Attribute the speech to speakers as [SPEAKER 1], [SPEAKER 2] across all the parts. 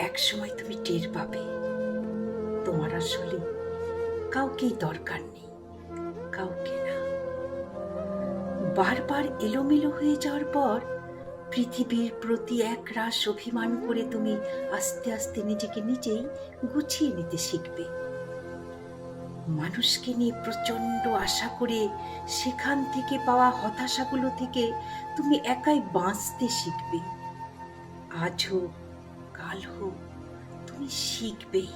[SPEAKER 1] একসময় তুমি টের পাবে। তোমার আসলে কাউকেই দরকার নেই, কাউকে না। বারবার এলোমেলো হয়ে যাওয়ার পর পৃথিবীর প্রতি এক রাস অভিমান করে তুমি আস্তে আস্তে নিজেকে নিজেই গুছিয়ে নিতে শিখবে। মানুষকে নিয়ে প্রচণ্ড আশা করে সেখান থেকে পাওয়া হতাশাগুলো থেকে তুমি একাই বাঁচতে শিখবে। আজ হোক তুমি শিখবেই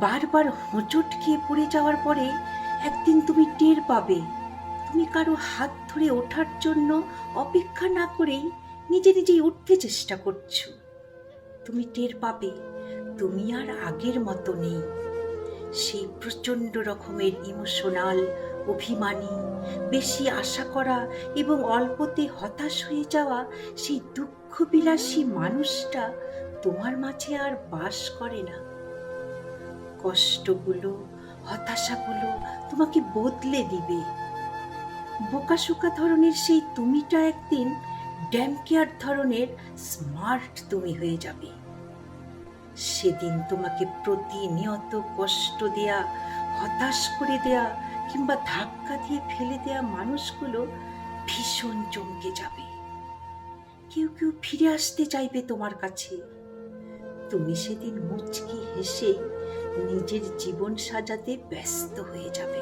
[SPEAKER 1] বারবার হোঁচট খেয়ে পড়ে যাওয়ার পরে একদিন তুমি টের পাবে। তুমি কারও হাত ধরে ওঠার জন্য অপেক্ষা না করেই নিজে নিজেই উঠতে চেষ্টা করছ। তুমি টের পাবে, তুমি আর আগের মতো নেই। সেই প্রচণ্ড রকমের ইমোশনাল অভিমানী, বেশি আশা করা এবং অল্পতে হতাশ হয়ে যাওয়া সেই দুঃখবিলাসী মানুষটা তোমার মাঝে আর বাস করে না। কষ্টগুলো, হতাশাগুলো তোমাকে বদলে দিবে। বোকাশোকা ধরনের সেই তুমিটা একদিন ড্যাম কেয়ার ধরনের স্মার্ট তুমি হয়ে যাবে। সেদিন তোমাকে প্রতিনিয়ত কষ্ট দেয়া, হতাশ করে দেয়া কিংবা ধাক্কা দিয়ে ফেলে দেয়া মানুষগুলো ভীষণ চমকে যাবে। কেউ কেউ ফিরে আসতে চাইবে তোমার কাছে। তুমি সেদিন মুচকি হেসে নিজের জীবন সাজাতে ব্যস্ত হয়ে যাবে।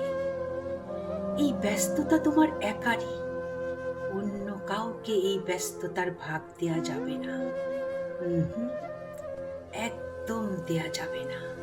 [SPEAKER 1] এই ব্যস্ততা তোমার একারই। অন্য কাউকে এই ব্যস্ততার ভাব দেয়া যাবে না। একদম দেয়া যাবে না।